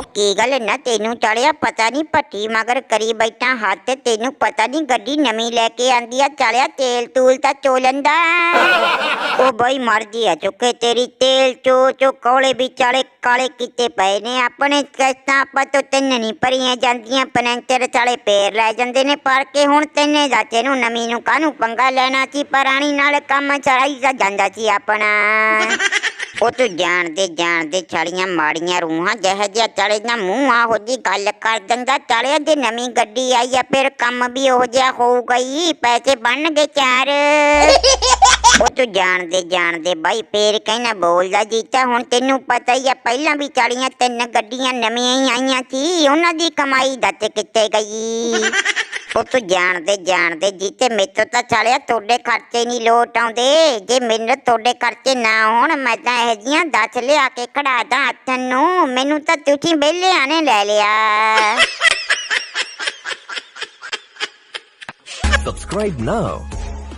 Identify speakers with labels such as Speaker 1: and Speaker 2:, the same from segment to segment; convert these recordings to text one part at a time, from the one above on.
Speaker 1: ਉਹ ਕੀ ਗੱਲ ਨਾ ਤੈਨੂੰ ਚੜਿਆ ਪਤਾ ਨਹੀਂ ਭੱਟੀ ਮਗਰ ਕਰੀ ਬੈਠਾ ਹੱਥ ਤੈਨੂੰ ਪਤਾ ਨਹੀਂ ਗੱਡੀ ਨਵੀਂ ਲੈ ਕੇ ਆਂਦੀ ਆ ਚੜਿਆ ਤੇਲ ਤੂਲ ਤਾਂ ਚੋਲਨ ਦਾ ਉਹ ਬਈ ਮਰਜ਼ੀ ਆ ਚੁੱਕੇ ਤੇਰੀ ਤੇਲ ਚੋ ਚੋ ਕੋਲੇ ਵਿਚਾਲੇ ਕਾਲੇ ਕੀਤੇ ਪਏ ਨੇ ਆਪਣੇ ਕਿਸ਼ਤਾਂ ਆਪਾਂ ਤੋਂ ਤਿੰਨ ਨਹੀਂ ਭਰੀਆਂ ਜਾਂਦੀਆਂ ਪਨੈਂਚਰ ਚਾਲੇ ਪੇਰ ਲੈ ਜਾਂਦੇ ਨੇ ਪਰ ਕੇ ਹੁਣ ਤੈਨੇ ਜਾਚੇ ਨੂੰ ਨਵੀਂ ਨੂੰ ਕਾਹਨੂੰ ਪੰਗਾ ਲੈਣਾ ਸੀ ਪੁਰਾਣੀ ਨਾਲ ਕੰਮ ਚੜਾਈ ਜਾਂਦਾ ਸੀ ਆਪਣਾ। ਉਹ ਤੂੰ ਜਾਣਦੇ ਜਾਣਦੇ ਛੜੀਆਂ ਮਾੜੀਆਂ ਰੂਹਾਂ, ਜਿਹੋ ਜਿਹਾ ਚੜੇ ਨਾ ਮੂੰਹ ਆਹੋ ਜੀ ਗੱਲ ਕਰ ਦਿੰਦਾ ਚੜਿਆ ਜੇ ਨਵੀਂ ਗੱਡੀ ਆਈ ਆ, ਫਿਰ ਕੰਮ ਵੀ ਉਹ ਜਿਹਾ ਹੋਊਗਾ ਹੀ, ਪੈਸੇ ਬਣਨਗੇ ਚਾਰ। ਉਹ ਤੂੰ ਜਾਣਦੇ ਜਾਣਦੇ ਬਾਈ, ਫੇਰ ਕਹਿਣਾ ਬੋਲਦਾ ਜੀਤਾ ਹੁਣ ਤੈਨੂੰ ਪਤਾ ਹੀ ਆ, ਪਹਿਲਾਂ ਵੀ ਚੜੀਆਂ ਤਿੰਨ ਗੱਡੀਆਂ ਨਵੀਆਂ ਹੀ ਆਈਆਂ ਸੀ, ਉਹਨਾਂ ਦੀ ਕਮਾਈ ਦੱਤ ਕਿੱਥੇ ਗਈ? ਉਹ ਤੂੰ ਜਾਣਦੇ ਜਾਣਦੇ ਜੀਤੇ ਮੇਤੋਂ ਤਾਂ ਚੜਿਆ ਤੁਹਾਡੇ ਖਰਚੇ ਨਹੀਂ ਲੋਟ ਆਉਂਦੇ ਜੇ ਮੈਨੂੰ ਤੁਹਾਡੇ ਖਰਚੇ ਨਾ ਹੋਣ, ਮੈਂ ਤਾਂ ਇਹ ਜੀਆਂ ਦੱਸ ਲਿਆ ਕੇ ਖੜਾ ਦਾਂ ਹੱਥਨ ਨੂੰ ਮੈਨੂੰ ਤਾਂ ਤੁਸੀਂ ਵਿਹਲਿਆਂ ਨੇ ਲੈ ਲਿਆ
Speaker 2: Subscribe now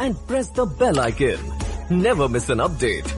Speaker 2: and press the bell icon. Never miss an update.